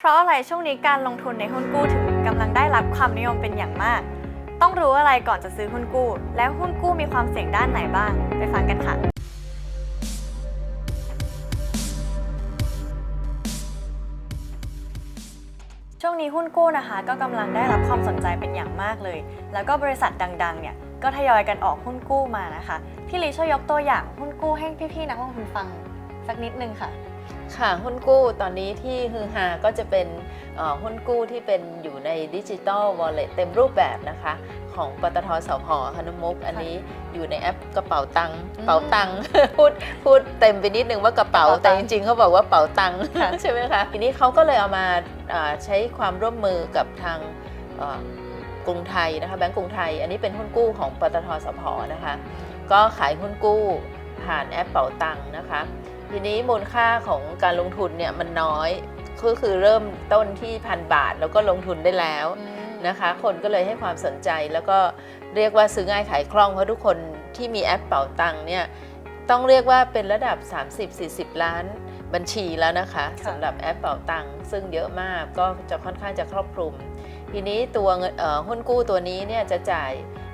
เพราะอะไรช่วงนี้การลงทุนในหุ้นกู้ถึงกำลังได้รับความนิยมเป็นอย่างมาก ต้องรู้อะไรก่อนจะซื้อหุ้นกู้ และหุ้นกู้มีความเสี่ยงด้านไหนบ้าง ไปฟังกันค่ะ ช่วงนี้หุ้นกู้นะคะ ก็กำลังได้รับความสนใจเป็นอย่างมากเลย แล้วก็บริษัทดังๆ เนี่ยก็ทยอยกันออกหุ้นกู้มานะคะ พี่ลีช่วยยกตัวอย่างหุ้นกู้ให้พี่ๆนักลงทุนฟังสักนิดนึงค่ะ ค่ะหุ้นกู้ตอนนี้ที่ฮือฮาก็จะเป็นเอ่อหุ้นกู้ที่เป็นอยู่ในดิจิ t a ลวอลเล็ตเต็มรูปแบบนะคะ ของปตทสพคนุมุกอันนี้อยู่ในแอปกระเป๋าตังค์อืมเป๋าตังค์พูดพูดเต็มไปนิดนึงว่ากระเป๋าเป๋าตัแต่งค์จริงๆเขาบอกว่าเป๋าตังค์ค่ะใช่ไหมคะทีนี้เขาก็เลยเอามาอ่าใช้ความร่วมมือกับทางเอ่อกรุงไทยนะคะแบงก์กรุงไทย อันนี้เป็นหุ้นกู้ของปตทสพนะคะ ก็ขายหุ้นกู้ผ่านแอปเป๋าตังค์นะคะ ทีนี้มูลค่าของการลงทุนเนี่ยมันน้อย ก็คือเริ่มต้นที่พันบาทแล้วก็ลงทุนได้แล้วนะคะ คนก็เลยให้ความสนใจแล้วก็เรียกว่าซื้อง่ายขายคล่องเพราะทุกคนที่มีแอปเป๋าตังค์เนี่ยต้องเรียกว่าเป็นระดับ 30-40 ล้านบัญชีแล้วนะคะค่ะสำหรับแอปเป๋าตังค์ซึ่งเยอะมากก็จะค่อนข้างจะครอบคลุม ทีนี้ตัวเงินเอ่อหุ้นกู้ตัวนี้เนี่ยจะจ่าย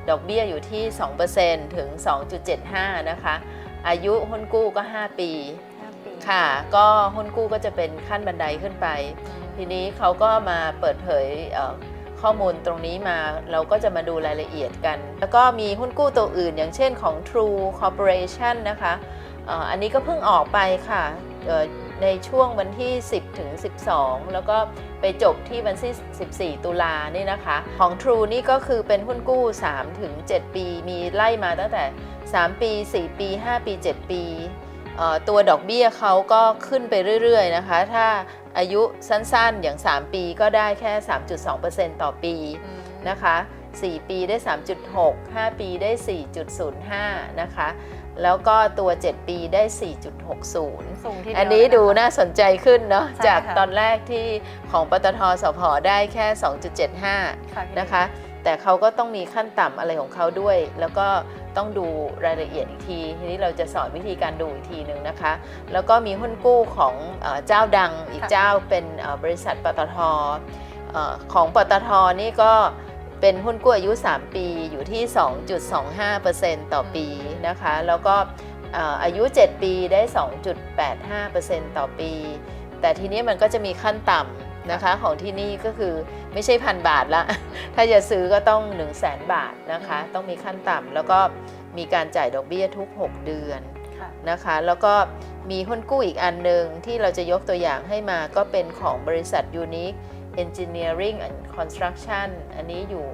ดอกเบี้ยอยู่ที่ 2%ถึง 2.75 นะคะ อายุหุ้นกู้ก็ 5 ปี ค่ะ ก็หุ้นกู้ก็จะเป็นขั้นบันไดขึ้นไป ทีนี้เขาก็มาเปิดเผยเอ่อข้อมูลตรงนี้มาเราก็จะมาดูรายละเอียดกัน แล้วก็มีหุ้นกู้ตัวอื่น อย่างเช่นของ True Corporation นะคะเอ่ออันนี้ก็เพิ่งออกไปค่ะเอ่อในช่วงวันที่ 10 ถึง 12 แล้วก็ไปจบที่วันที่ 14 ตุลานี่นะคะ ของ True นี่ก็คือเป็นหุ้นกู้ 3 ถึง 7 ปี มีไล่มาตั้งแต่ 3 ปี 4 ปี 5 ปี 7 ปีเอ่อ ตัวดอกเบี้ยเขาก็ขึ้นไปเรื่อยๆนะคะ ถ้าอายุสั้นๆอย่าง 3 ปีก็ได้แค่ 3.2%ต่อปีนะคะ 4 ปีได้ 3.6 5 ปีได้ 4.05 นะคะ แล้วก็ตัว 7 ปีได้ 4.60สูงทีเดียวอันนี้ดูเลยะคะน่าสนใจขึ้นเนาะใช่จากค่ะตอนแรกที่ของปตทสพได้แค่ 2.75ค่ะพี่ลีนะคะ แต่เขาก็ต้องมีขั้นต่ำอะไรของเขาด้วย แล้วก็ ต้องดูรายละเอียดอีกทีทีนี้เราจะสอนวิธีการดูอีกทีหนึ่งนะคะ แล้วก็มีหุ้นกู้ของเจ้าดังอีกเจ้าเป็นบริษัทปตทอของปตทนี่ก็เป็นหุ้นกู้อายุ 3 ปีอยู่ที่ 2.25%ต่อปีนะคะ แล้วก็อ่ออายุ 7 ปีได้ 2.85%ต่อปี แต่ทีนี้มันก็จะมีขั้นต่ำ นะคะของที่นี่ก็คือไม่ใช่พันบาทละ ถ้าจะซื้อก็ต้อง 1 0 0 0 0แบาทนะคะ ต้องมีขั้นต่ำแล้วก็มีการจ่ายดอกเบี้ยทุก 6 เดือนค่ะนะคะ แล้วก็มีหุ้นกู้อีกอันหนึ่งที่เราจะยกตัวอย่างให้มาก็เป็นของบริษัท Unique Engineering and Construction อันนี้อยู่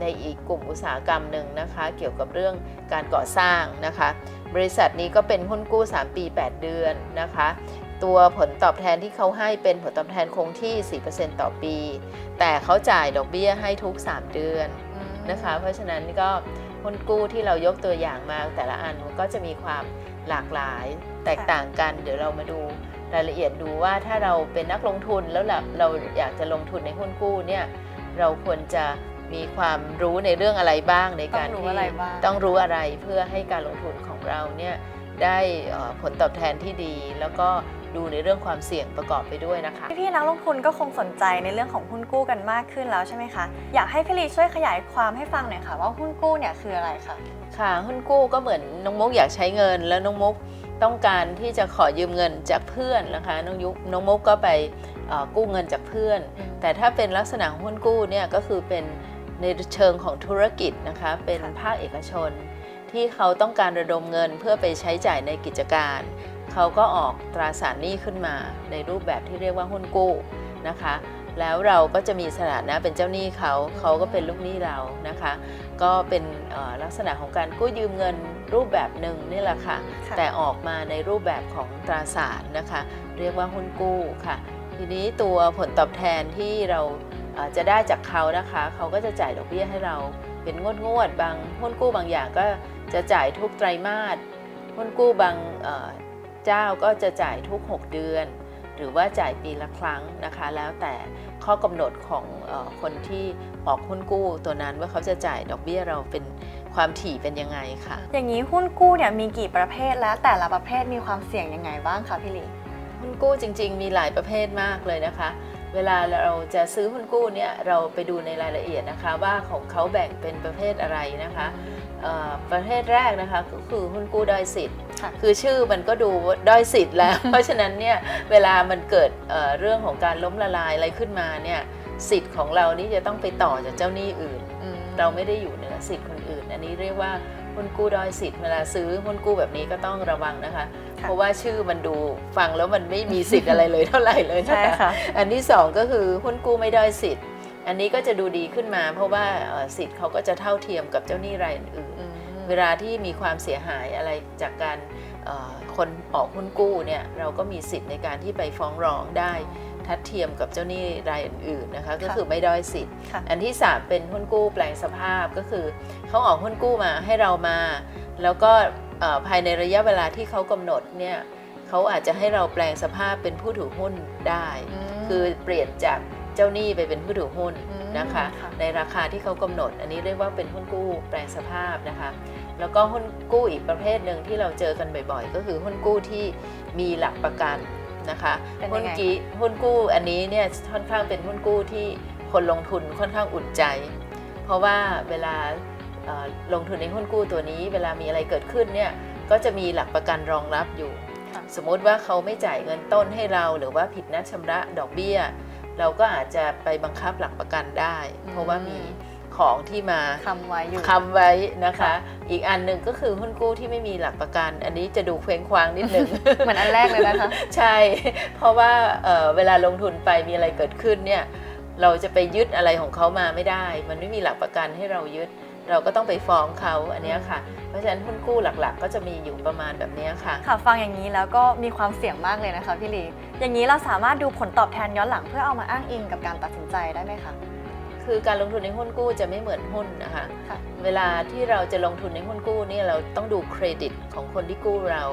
ในอีกกลุ่มอุตสาหกรรมหนึ่งนะคะ เกี่ยวกับเรื่องการก่อสร้างนะคะ บริษัทนี้ก็เป็นหุ้นกู้ 3 ปี 8 เดือนนะคะ ตัวผลตอบแทนที่เขาให้เป็นผลตอบแทนคงที่ 4%ต่อปี แต่เขาจ่ายดอกเบี้ยให้ทุก 3 เดือนนะคะ เพราะฉะนั้นก็หุ้นกู้ที่เรายกตัวอย่างมาแต่ละอันมันก็จะมีความหลากหลายแตกต่างกัน เดี๋ยวเรามาดูรายละเอียดดูว่าถ้าเราเป็นนักลงทุนแล้วเราเราอยากจะลงทุนในหุ้นกู้เนี่ยเราควรจะมีความรู้ในเรื่องอะไรบ้างในการต้องรู้ที่อะไรบ้างต้องรู้อะไรเพื่อให้การลงทุนของเราเนี่ยได้เอ่อผลตอบแทนที่ดีแล้วก็ ดูในเรื่องความเสี่ยงประกอบไปด้วยนะคะ พี่ๆนักลงทุนก็คงสนใจในเรื่องของหุ้นกู้กันมากขึ้นแล้วใช่ไหมคะ อยากให้พี่ลีช่วยขยายความให้ฟังหน่อยค่ะ ว่าหุ้นกู้เนี่ยคืออะไรคะค่ะ หุ้นกู้ก็เหมือนน้องมุกอยากใช้เงิน แล้วน้องมุกต้องการที่จะขอยืมเงินจากเพื่อนนะคะน้องยุน้องมุกก็ไปเอ่อกู้เงินจากเพื่อน แต่ถ้าเป็นลักษณะของหุ้นกู้เนี่ยก็คือเป็นในเชิงของธุรกิจนะคะเป็นค่ะภาคเอกชนที่เขาต้องการระดมเงินเพื่อไปใช้จ่ายในกิจการ เขาก็ออกตราสารหนี้ขึ้นมาในรูปแบบที่เรียกว่าหุ้นกู้นะคะ แล้วเราก็จะมีสถานะเป็นเจ้าหนี้เขาเขาก็เป็นลูกหนี้เรานะคะ ก็เป็นเอ่อลักษณะของการกู้ยืมเงินรูปแบบหนึ่งนี่แหละค่ะค่ะ แต่ออกมาในรูปแบบของตราสารนะคะ เรียกว่าหุ้นกู้ค่ะ ทีนี้ตัวผลตอบแทนที่เราเอ่อจะได้จากเขานะคะ เขาก็จะจ่ายดอกเบี้ยให้เราเป็นงวดงวดๆบางหุ้นกู้บางอย่างก็จะจ่ายทุกไตรมาสหุ้นกู้บาง เอ่อเจ้าก็จะจ่ายทุก 6 เดือน หรือว่าจ่ายปีละครั้งนะคะ แล้วแต่ข้อกำหนดของเออคนที่ออกหุ้นกู้ตัวนั้นว่าเขาจะจ่ายดอกเบี้ยเราเป็นความถี่เป็นยังไงค่ะ อย่างนี้หุ้นกู้เนี่ยมีกี่ประเภทและแต่ละประเภทมีความเสี่ยงยังไงบ้างคะพี่ลีหุ้นกู้จริง ๆ มีหลายประเภทมากเลยนะคะ เวลาเราจะซื้อหุ้นกู้เนี่ยเราไปดูในรายละเอียดนะคะว่าของเขาแบ่งเป็นประเภทอะไรนะคะเอ่อประเภทแรกนะคะก็คือหุ้นกู้ด้อยสิทธิ์ค่ะคือชื่อมันก็ดูว่าด้อยสิทธิ์แล้ว เพราะฉะนั้นเนี่ยเวลามันเกิดเอ่อเรื่องของการล้มละลายอะไรขึ้นมาเนี่ยสิทธิ์ของเรานี่จะต้องไปต่อจากเจ้าหนี้อื่นอืมเราไม่ได้อยู่เหนือสิทธิ์คนอื่น อันนี้เรียกว่าหุ้นกู้ด้อยสิทธิ์เวลาซื้อหุ้นกู้แบบนี้ก็ต้องระวังนะคะค่ะ เพราะว่าชื่อมันดูฟังแล้วมันไม่มีสิทธิ์อะไรเลยเท่าไหร่เลยนะใช่คะค่ะอันที่สองก็คือหุ้นกู้ไม่ด้อยสิทธิ์ อันนี้ก็จะดูดีขึ้นมา เพราะว่าเอ่อสิทธิ์เขาก็จะเท่าเทียมกับเจ้าหนี้รายอื่นอืมเวลาที่มีความเสียหายอะไรจากการเอ่อคนออกหุ้นกู้เนี่ยเราก็มีสิทธิ์ในการที่ไปฟ้องร้องได้ทัดเทียมกับเจ้าหนี้รายอื่นๆนะคะก็คือไม่ด้อยสิทธิ์ค่ะอันที่ 3 เป็นหุ้นกู้แปลงสภาพก็คือเขาออกหุ้นกู้มาให้เรามา แล้วก็เอ่อ ภายในระยะเวลาที่เขากำหนดเนี่ยเขาอาจจะให้เราแปลงสภาพเป็นผู้ถือหุ้นได้มคือเปลี่ยนจากเจ้าหนี้ไปเป็นผู้ถือหุ้นอืมนะคะค่ะในราคาที่เขากำหนด อันนี้เรียกว่าเป็นหุ้นกู้แปลงสภาพนะคะแล้วก็หุ้นกู้อีกประเภทหนึ่งที่เราเจอกันบ่อยๆ ก็คือหุ้นกู้ที่มีหลักประกันนะคะเป็นยังไงหุ้นกี้หุ้นกู้อันนี้เนี่ยค่อนข้างเป็นหุ้นกู้ที่คนลงทุนค่อนข้างอุ่นใจ เพราะว่าเวลาเอ่อ ลงทุนในหุ้นกู้ตัวนี้ เวลามีอะไรเกิดขึ้นเนี่ยก็จะมีหลักประกันรองรับอยู่ค่ะสมมติว่าเขาไม่จ่ายเงินต้นให้เรา หรือว่าผิดนัดชำระดอกเบี้ย เราก็อาจจะไปบังคับหลักประกันได้ เพราะว่ามีของที่มาคำไว้อยู่คำไว้นะคะค่ะอีกอันหนึ่งก็คือหุ้นกู้ที่ไม่มีหลักประกัน อันนี้จะดูเคว้งคว้างนิดหนึ่งเหมือนอันแรกเลยนะคะ ใช่ เพราะว่าเอ่อเวลาลงทุนไปมีอะไรเกิดขึ้นเนี่ยเราจะไปยึดอะไรของเขามาไม่ได้ มันไม่มีหลักประกันให้เรายึด เราก็ต้องไปฟ้องเขาอันเนี้ยค่ะ เพราะฉะนั้นหุ้นกู้หลักๆ ก็จะมีอยู่ประมาณแบบเนี้ยค่ะ ค่ะ ฟังอย่างนี้แล้วก็มีความเสี่ยงมากเลยนะคะพี่ลีอย่างนี้เราสามารถดูผลตอบแทนย้อนหลังเพื่อเอามาอ้างอิงกับการตัดสินใจได้ไหมคะคือการลงทุนในหุ้นกู้จะไม่เหมือนหุ้นนะคะค่ะเวลาที่เราจะลงทุนในหุ้นกู้เนี่ยเราต้องดูเครดิตของคนที่กู้เรา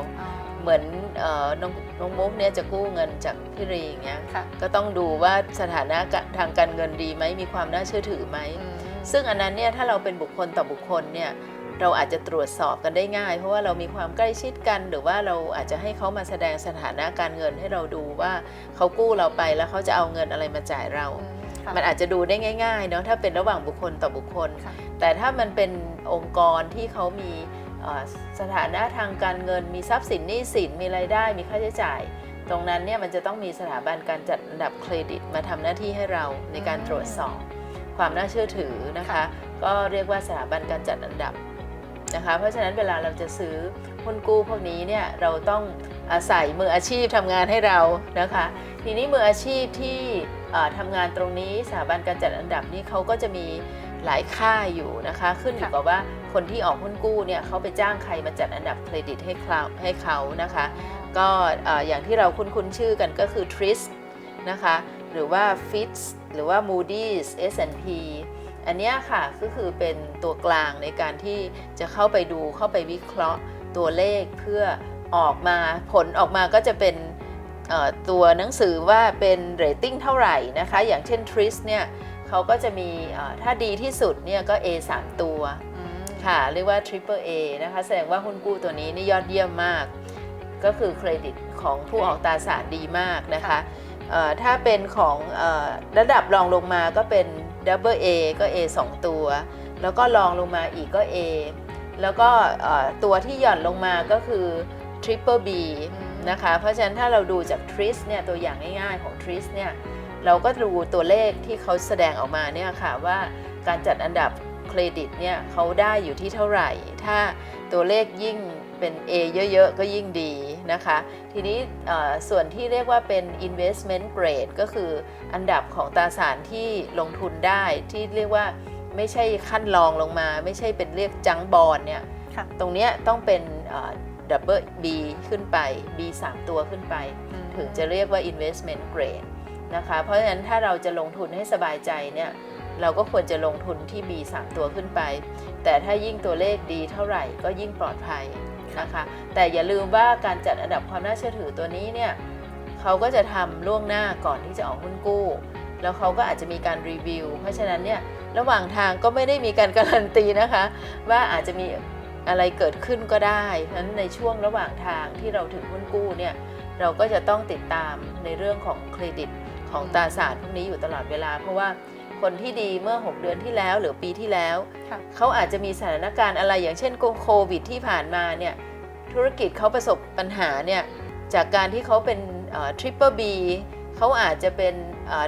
เหมือนเอ่อน้องน้องมุกเนี่ยจะกู้เงินจากพี่รีอย่างเงี้ยค่ะก็ต้องดูว่าสถานะทางการเงินดีไหมมีความน่าเชื่อถือไหมอืม ซึ่งอันนั้นเนี่ยถ้าเราเป็นบุคคลต่อบุคคลเนี่ยเราอาจจะตรวจสอบกันได้ง่าย เพราะว่าเรามีความใกล้ชิดกัน หรือว่าเราอาจจะให้เขามาแสดงสถานะการเงินให้เราดูว่าเขากู้เราไปแล้วเขาจะเอาเงินอะไรมาจ่ายเราค่ะมันอาจจะดูได้ง่ายๆเนาะถ้าเป็นระหว่างบุคคลต่อบุคคลค่ะแต่ถ้ามันเป็นองค์กรที่เขามีเอ่อสถานะทางการเงิน มีทรัพย์สินหนี้สินมีรายได้มีค่าใช้จ่าย ตรงนั้นเนี่ยมันจะต้องมีสถาบันการจัดอันดับเครดิตมาทำหน้าที่ให้เราในการตรวจสอบ ความน่าเชื่อถือนะคะค่ะก็เรียกว่าสถาบันการจัดอันดับนะคะ เพราะฉะนั้นเวลาเราจะซื้อหุ้นกู้พวกนี้เนี่ยเราต้องอาศัยมืออาชีพทำงานให้เรานะคะ ทีนี้มืออาชีพที่เอ่อทำงานตรงนี้สถาบันการจัดอันดับนี้เขาก็จะมีหลายค่ายอยู่นะคะ ขึ้นอยู่ค่ะกับว่าคนที่ออกหุ้นกู้เนี่ยเขาไปจ้างใครมาจัดอันดับเครดิตให้เขาให้เขานะคะ ก็เอ่ออย่างที่เราคุ้นๆชื่อกันก็คือ TRIS นะคะหรือว่า FITS หรือว่า Moody's S&P อันเนี้ยค่ะก็คือเป็นตัวกลางในการที่จะเข้าไปดูเข้าไปวิเคราะห์ตัวเลขเพื่อออกมาผลออกมาก็จะเป็นเอ่อตัวหนังสือว่าเป็นเรตติ้งเท่าไหร่นะคะ อย่างเช่น TRIS เนี่ยเขาก็จะมีเอ่อถ้าดีที่สุดเนี่ยก็ A 3 ตัวอืมค่ะ เรียกว่า Triple A นะคะ แสดงว่าหุ้นกู้ตัวนี้นี่ยอดเยี่ยมมาก ก็คือเครดิตของผู้ออกตราสารดีมากนะคะเอ่อ ถ้าเป็นของอระดับรองลงมาก็เป็น Double A ก็ A 2 ตัว แล้วก็รองลงมาอีกก็ A แล้วก็ตัวที่หย่อนลงมาก็คือ Triple B นะคะ เพราะฉะนั้นถ้าเราดูจาก TRIS เนี่ยตัวอย่างง่ายๆของ TRIS เนี่ยเราก็ดูตัวเลขที่เขาแสดงออกมาเนี่ยค่ะว่าการจัดอันดับเครดิตเนี่ยเขาได้อยู่ที่เท่าไหร่ ถ้าตัวเลขยิ่ง เป็น A เยอะๆ ก็ยิ่งดีนะคะ ทีนี้เอ่อส่วนที่เรียกว่าเป็น investment grade ก็คืออันดับของตราสารที่ลงทุนได้ที่เรียกว่าไม่ใช่ขั้นรองลงมา ไม่ใช่เป็นเรียกจังบอลเนี่ยค่ะตรงเนี้ยต้องเป็นดับเบิล B ขึ้นไป B 3 ตัวขึ้นไป ถึงจะเรียกว่า investment grade นะคะ เพราะฉะนั้นถ้าเราจะลงทุนให้สบายใจเนี่ยเราก็ควรจะลงทุนที่ B 3 ตัวขึ้นไป แต่ถ้ายิ่งตัวเลขดีเท่าไหร่ก็ยิ่งปลอดภัย นะคะ แต่อย่าลืมว่าการจัดอันดับความน่าเชื่อถือตัวนี้เนี่ยเขาก็จะทำล่วงหน้าก่อนที่จะออกหุ้นกู้ แล้วเขาก็อาจจะมีการรีวิว เพราะฉะนั้นเนี่ยระหว่างทางก็ไม่ได้มีการการันตีนะคะ ว่าอาจจะมีอะไรเกิดขึ้นก็ได้ฉะนั้นในช่วงระหว่างทางที่เราถือหุ้นกู้เนี่ยเราก็จะต้องติดตามในเรื่องของเครดิตของตราสารพวกนี้อยู่ตลอดเวลา เพราะว่า คนที่ดีเมื่อ 6 เดือนที่แล้วหรือปีที่แล้ว ค่ะ เขาอาจจะมีสถานการณ์อะไรอย่างเช่นโควิดที่ผ่านมาเนี่ยธุรกิจเขาประสบปัญหาเนี่ยจากการที่เขาเป็นทริปเปอร์บีเขาอาจจะเป็น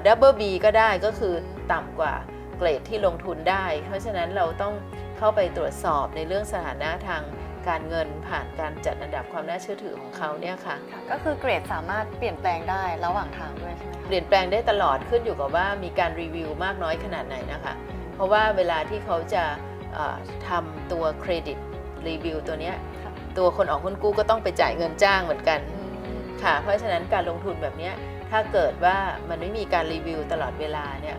ดับเบิลบีก็ได้ก็คือต่ำกว่าเกรดที่ลงทุนได้ เพราะฉะนั้นเราต้องเข้าไปตรวจสอบในเรื่องสถานะทาง การเงินผ่านการจัดอันดับความน่าเชื่อถือของเขาเนี่ยค่ะ ค่ะก็คือเกรดสามารถเปลี่ยนแปลงได้ระหว่างทางด้วยใช่ไหมคะ เปลี่ยนแปลงได้ตลอดขึ้นอยู่กับว่ามีการรีวิวมากน้อยขนาดไหนนะคะ เพราะว่าเวลาที่เขาจะเอ่อทำตัวเครดิตรีวิวตัวเนี้ยค่ะ ตัวคนออกหุ้นกู้ก็ต้องไปจ่ายเงินจ้างเหมือนกัน อืมค่ะ เพราะฉะนั้นการลงทุนแบบเนี้ยถ้าเกิดว่ามันไม่มีการรีวิวตลอดเวลาเนี่ย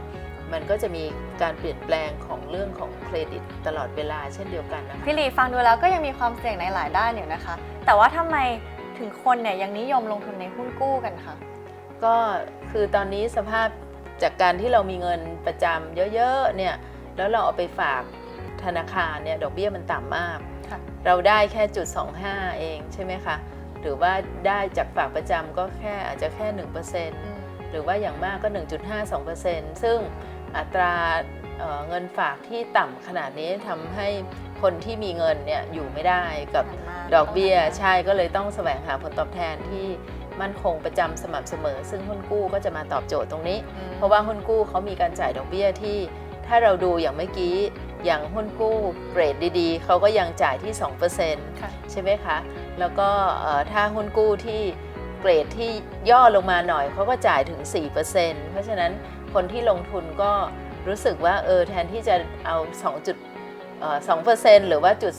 มันก็จะมีการเปลี่ยนแปลงของเรื่องของเครดิตตลอดเวลาเช่นเดียวกันนะคะพี่ลีฟังดูแล้วก็ยังมีความเสี่ยงในหลายด้านอยู่นะคะ แต่ว่าทำไมถึงคนเนี่ยยังนิยมลงทุนในหุ้นกู้กันคะก็คือตอนนี้สภาพจากการที่เรามีเงินประจำเยอะๆเนี่ยแล้วเราเอาไปฝากธนาคารเนี่ยดอกเบี้ยมันต่ำมากค่ะเราได้แค่จุด 25 เองใช่ไหมคะหรือว่าได้จากฝากประจำก็แค่อาจจะแค่ 1%หรือว่าอย่างมากก็ 1.52%ซึ่ง อัตราเอ่อเงินฝากที่ต่ำขนาดนี้ทำให้คนที่มีเงินเนี่ยอยู่ไม่ได้กับดอกเบี้ยใช่ก็เลยต้องแสวงหาผลตอบแทนที่มั่นคงประจำสม่ำเสมอ ซึ่งหุ้นกู้ก็จะมาตอบโจทย์ตรงนี้อืมเพราะว่าหุ้นกู้เขามีการจ่ายดอกเบี้ยที่ ถ้าเราดูอย่างเมื่อกี้ อย่างหุ้นกู้เกรดดีๆ เขาก็ยังจ่ายที่2%ค่ะใช่ไหมคะ แล้วก็เอ่อถ้าหุ้นกู้ที่เกรดที่ย่อลงมาหน่อยเขาก็จ่ายถึง 4%เพราะฉะนั้น คนที่ลงทุนก็รู้สึกว่าเออแทนที่จะเอา2จุดเอ่อ2%หรือว่าจุด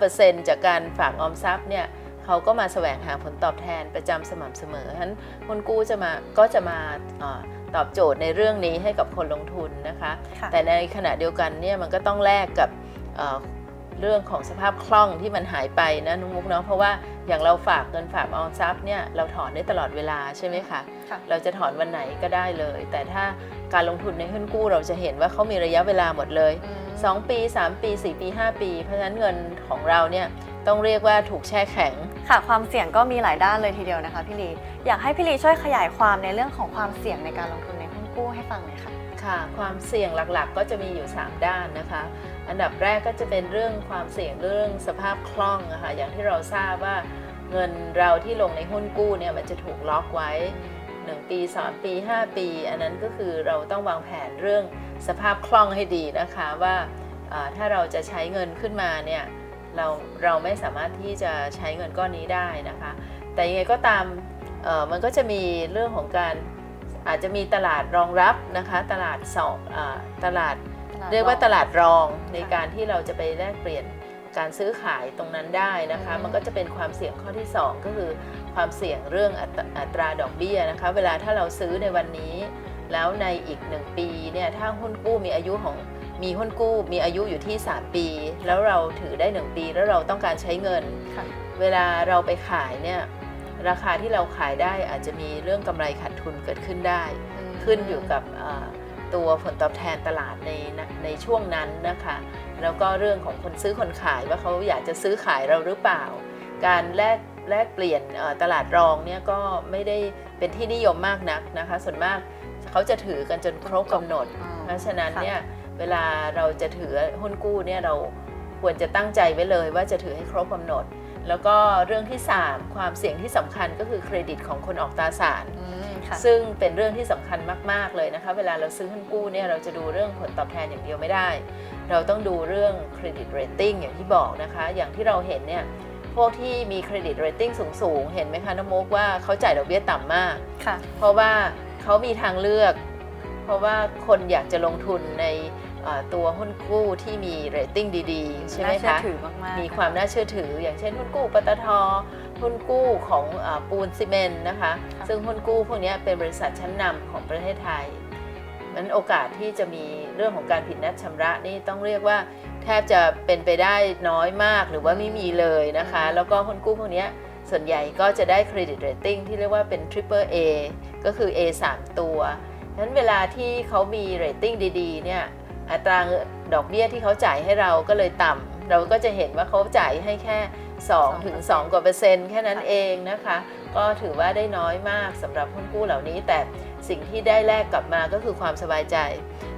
25%จากการฝากออมทรัพย์เนี่ยเขาก็มาแสวงหาผลตอบแทนประจำสม่ำเสมอฉะนั้นหุ้นกู้จะมาก็จะมาเออตอบโจทย์ในเรื่องนี้ให้กับคนลงทุนนะคะค่ะแต่ในขณะเดียวกันเนี่ยมันก็ต้องแลกกับ เอ่อเรื่องของสภาพคล่องที่มันหายไปนะนุ้งมุกเนาะเพราะว่าอย่างเราฝากเงินฝากออมทรัพย์เนี่ยเราถอนได้ตลอดเวลาใช่ไหมคะค่ะเราจะถอนวันไหนก็ได้เลย แต่ถ้าการลงทุนในหุ้นกู้เราจะเห็นว่าเขามีระยะเวลาหมดเลยอืม2ปี 3 ปี 4 ปี 5 ปี เพราะฉะนั้นเงินของเราเนี่ยต้องเรียกว่าถูกแช่แข็ง ค่ะความเสี่ยงก็มีหลายด้านเลยทีเดียวนะคะพี่ลีอยากให้พี่ลีช่วยขยายความในเรื่องของความเสี่ยงในการลงทุนในหุ้นกู้ให้ฟังหน่อยค่ะค่ะ ความเสี่ยงหลักๆ ก็จะมีอยู่ 3 ด้านนะคะ อันดับแรกก็จะเป็นเรื่องความเสี่ยงเรื่องสภาพคล่องนะคะอย่างที่เราทราบว่าเงินเราที่ลงในหุ้นกู้เนี่ยมันจะถูกล็อกไว้ 1 ปี 3 ปี 5 ปี อันนั้นก็คือเราต้องวางแผนเรื่องสภาพคล่องให้ดีนะคะว่าถ้าเราจะใช้เงินขึ้นมาเนี่ยเราเราไม่สามารถที่จะใช้เงินก้อนนี้ได้นะคะ แต่ยังไงก็ตามมันก็จะมีเรื่องของการ อาจจะมีตลาดรองรับนะคะตลาดสองอาตลาดเรียกว่าตลาดรองในการที่เราจะไปแลกเปลี่ยนการซื้อขายตรงนั้นได้นะคะอืมมันก็จะเป็นความเสี่ยงข้อที่ 2 ก็คือความเสี่ยงเรื่องอัตอัตราดอกเบี้ยนะคะ เวลาถ้าเราซื้อในวันนี้ แล้วในอีก 1 ปีเนี่ยถ้าหุ้นกู้มีอายุของมีหุ้นกู้มีอายุอยู่ที่ 3 ปี แล้วเราถือได้ 1 ปีแล้วเราต้องการใช้เงินค่ะเวลาเราไปขายเนี่ย ราคาที่เราขายได้อาจจะมีเรื่องกำไรขาดทุนเกิดขึ้นได้ ขึ้นอยู่กับเอ่อตัวผลตอบแทนตลาดในในช่วงนั้นนะคะ แล้วก็เรื่องของคนซื้อคนขายว่าเขาอยากจะซื้อขายเราหรือเปล่า การแลกแลกเปลี่ยนเอ่อตลาดรองเนี่ยก็ไม่ได้เป็นที่นิยมมากนักนะคะ ส่วนมากเขาจะถือกันจนครบกำหนดอ๋อเพราะฉะนั้นค่ะเนี่ยเวลาเราจะถือหุ้นกู้เนี่ยเราควรจะตั้งใจไว้เลยว่าจะถือให้ครบกำหนด แล้วก็เรื่องที่ 3 ความเสี่ยงที่สำคัญก็คือเครดิตของคนออกตราสารอืมค่ะซึ่งเป็นเรื่องที่สำคัญมาก ๆ เลยนะคะ เวลาเราซื้อหุ้นกู้เนี่ยเราจะดูเรื่องผลตอบแทนอย่างเดียวไม่ได้ เราต้องดูเรื่องเครดิตเรตติ้งอย่างที่บอกนะคะ อย่างที่เราเห็นเนี่ยพวกที่มีเครดิตเรตติ้งสูง ๆ เห็นไหมคะน้ำมุกว่าเขาจ่ายดอกเบี้ยต่ำมากค่ะเพราะว่าเขามีทางเลือก เพราะว่าคนอยากจะลงทุนในเอ่อ ตัวหุ้นกู้ที่มีเรตติ้งดีๆ ใช่ไหมน่าเชื่อคะถือมากๆมีความน่าเชื่อถือ อย่างเช่นหุ้นกู้ปตทหุ้นกู้ของอาปูนซีเมนต์นะคะค่ะซึ่งหุ้นกู้พวกนี้เป็นบริษัทชั้นนำของประเทศไทยนั้นโอกาสที่จะมีเรื่องของการผิดนัดชำระนี่ต้องเรียกว่า แทบจะเป็นไปได้น้อยมากหรือว่าไม่มีเลยนะคะ แล้วก็หุ้นกู้พวกเนี้ยส่วนใหญ่ก็จะได้เครดิตเรตติ้งที่เรียกว่าเป็น Triple A ก็คือ A 3 ตัวฉะนั้นเวลาที่เขามีเรตติ้งดีๆเนี่ย อัตราดอกเบี้ยที่เขาจ่ายให้เราก็เลยต่ำเราก็จะเห็นว่าเขาจ่ายให้แค่2ถึง2กว่าเปอร์เซ็นต์แค่นั้นค่ะเองนะคะ ก็ถือว่าได้น้อยมากสำหรับหุ้นกู้เหล่านี้ แต่สิ่งที่ได้แลกกลับมาก็คือความสบายใจ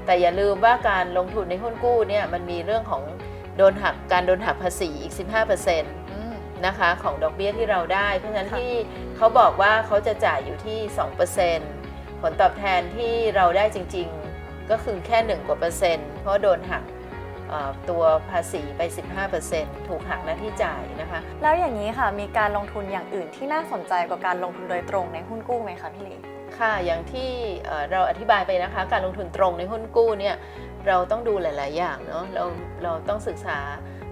แต่อย่าลืมว่าการลงทุนในหุ้นกู้เนี่ยมันมีเรื่องของโดนหักการโดนหักภาษีอีก 15%นะคะของดอกเบี้ยที่เราได้ เพราะฉะนั้นค่ะที่เขาบอกว่าเขาจะจ่ายอยู่ที่ 2%ผลตอบแทนที่เราได้จริง ๆ ก็คือแค่1กว่าเปอร์เซ็นต์เพราะโดนหักเอ่อตัวภาษีไป 15%ถูกหักหน้าที่จ่ายนะคะ แล้วอย่างนี้ค่ะ มีการลงทุนอย่างอื่นที่น่าสนใจกว่าการลงทุนโดยตรงในหุ้นกู้ไหมคะพี่ลีค่ะ อย่างที่เอ่อเราอธิบายไปนะคะ การลงทุนตรงในหุ้นกู้เนี่ย เราต้องดูหลาย ๆ อย่างเนาะ เรา เราต้องศึกษา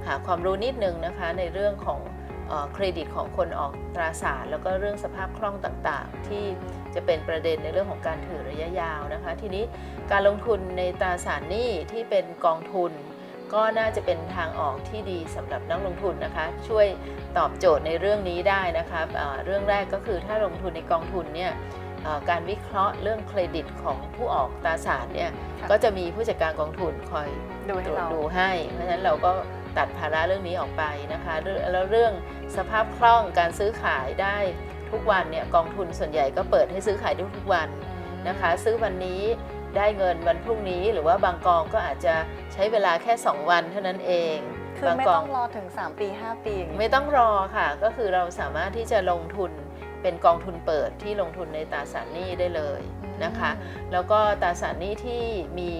หาความรู้นิดนึงนะคะ ในเรื่องของเอ่อเครดิตของคนออกตราสาร แล้วก็เรื่องสภาพคล่องต่าง ๆ ที่ จะเป็นประเด็นในเรื่องของการถือระยะยาวนะคะ ทีนี้การลงทุนในตราสารหนี้ที่เป็นกองทุน ก็น่าจะเป็นทางออกที่ดีสำหรับนักลงทุนนะคะ ช่วยตอบโจทย์ในเรื่องนี้ได้นะคะเอ่อเรื่องแรกก็คือถ้าลงทุนในกองทุนเนี่ยเอ่อการวิเคราะห์เรื่องเครดิตของผู้ออกตราสารเนี่ยค่ะก็จะมีผู้จัดการกองทุนคอยดูตให้รวจเราดูให้ เพราะฉะนั้นเราก็ตัดภาระเรื่องนี้ออกไปนะคะเรื่องแล้วเรื่องสภาพคล่องการซื้อขายได้ ทุกวันเนี่ยกองทุนส่วนใหญ่ก็เปิดให้ซื้อขายได้ทุกวันนะคะ ซื้อวันนี้ได้เงินวันพรุ่งนี้หรือว่าบางกองก็อาจจะใช้เวลาแค่ 2 วันเท่านั้นเองคือบางไม่กต้องรอถึง 3 ปี 5 ปีอย่างนี้ไม่ต้องรอค่ะ ก็คือเราสามารถที่จะลงทุนเป็นกองทุนเปิดที่ลงทุนในตราสารหนี้ได้เลยนะคะ แล้วก็ตราสารหนี้ที่มี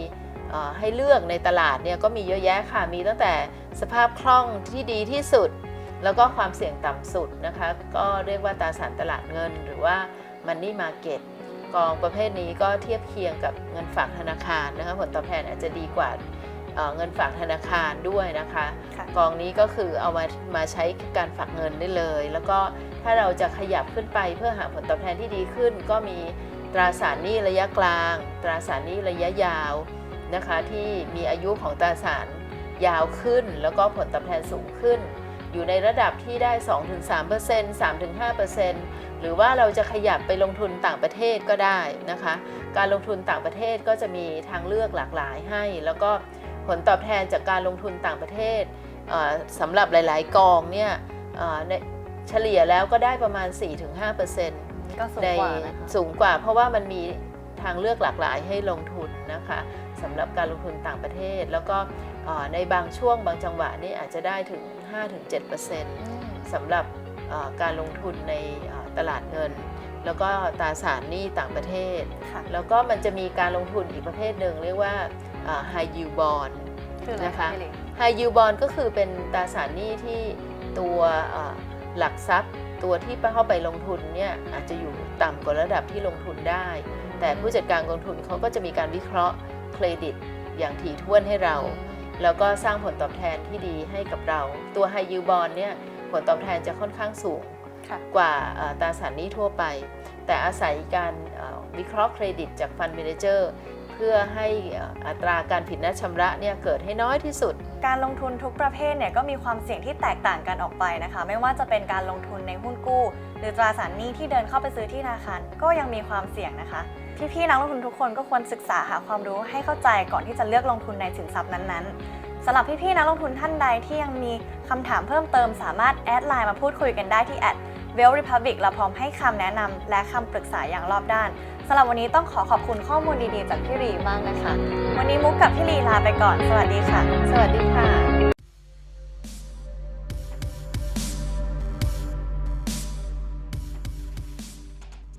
เอ่อให้เลือกในตลาดเนี่ยก็มีเยอะแยะค่ะมีตั้งแต่สภาพคล่องที่ดีที่สุด แล้วก็ความเสี่ยงต่ำสุดนะคะ ก็เรียกว่าตราสารตลาดเงิน หรือว่า Money Market กองประเภทนี้ก็เทียบเคียงกับเงินฝากธนาคารนะคะ ผลตอบแทนอาจจะดีกว่าเอ่อเงินฝากธนาคารด้วยนะคะค่ะกองนี้ก็คือเอามามาใช้การฝากเงินได้เลย แล้วก็ถ้าเราจะขยับขึ้นไปเพื่อหาผลตอบแทนที่ดีขึ้น ก็มีตราสารหนี้ระยะกลาง ตราสารหนี้ระยะยาวนะคะ ที่มีอายุของตราสารยาวขึ้น แล้วก็ผลตอบแทนสูงขึ้น อยู่ในระดับที่ได้ 2-3% 3-5%หรือว่าเราจะขยับไปลงทุนต่างประเทศก็ได้นะคะ การลงทุนต่างประเทศก็จะมีทางเลือกหลากหลายให้ แล้วก็ผลตอบแทนจากการลงทุนต่างประเทศเอ่อสำหรับหลาย ๆ กองเนี่ยเอ่อในเฉลี่ยแล้วก็ได้ประมาณ 4-5%ก็สูงในกว่านะคะสูงกว่าเพราะว่ามันมีทางเลือกหลากหลายให้ลงทุนนะคะสำหรับการลงทุนต่างประเทศ แล้วก็เอ่อในบางช่วงบางจังหวะนี่อาจจะได้ถึง 5-7%สำหรับเอ่อการลงทุนในเอ่อตลาดเงิน แล้วก็ตราสารหนี้ต่างประเทศค่ะแล้วก็มันจะมีการลงทุนอีกประเภทหนึ่งเรียกว่า high yield bond คืออะไรนะคะคะพี่ลี high yield bond ก็คือเป็นตราสารหนี้ที่ตัวเอ่อหลักทรัพย์ตัวที่เข้าไปลงทุนเนี่ยอาจจะอยู่ต่ำกว่าระดับที่ลงทุนได้ แต่ผู้จัดการกองทุนเขาก็จะมีการวิเคราะห์เครดิตอย่างถี่ถ้วนให้เรา แล้วก็สร้างผลตอบแทนที่ดีให้กับเรา ตัว High Yield Bond เนี่ยผลตอบแทนจะค่อนข้างสูงค่ะกว่าเอ่อตราสารหนี้ทั่วไป แต่อาศัยการเอ่อวิเคราะห์เครดิตจากฟัน d ม a นเจอร์ เพื่อให้อัตราการผิดนัดชำระเนี่ยเกิดให้น้อยที่สุด การลงทุนทุกประเภทเนี่ยก็มีความเสี่ยงที่แตกต่างกันออกไปนะคะ ไม่ว่าจะเป็นการลงทุนในหุ้นกู้ หรือตราสารหนี้ที่เดินเข้าไปซื้อที่ธนาคารก็ยังมีความเสี่ยงนะคะ พี่ๆนักลงทุนทุกคนก็ควรศึกษาหาความรู้ให้เข้าใจก่อนที่จะเลือกลงทุนในสินทรัพย์นั้นๆสำหรับพี่ๆนักลงทุนท่านใดที่ยังมีคำถามเพิ่มเติมสามารถแอดไลน์มาพูดคุยกันได้ที่ w e l l Republic เราพร้อมให้คำแนะนำและคำปรึกษาอย่างรอบด้าน สำหรับวันนี้ต้องขอขอบคุณข้อมูลดีๆ จากพี่รีมากนะคะ วันนี้มุกกับพี่ลีลาไปก่อน สวัสดีค่ะ สวัสดีค่ะ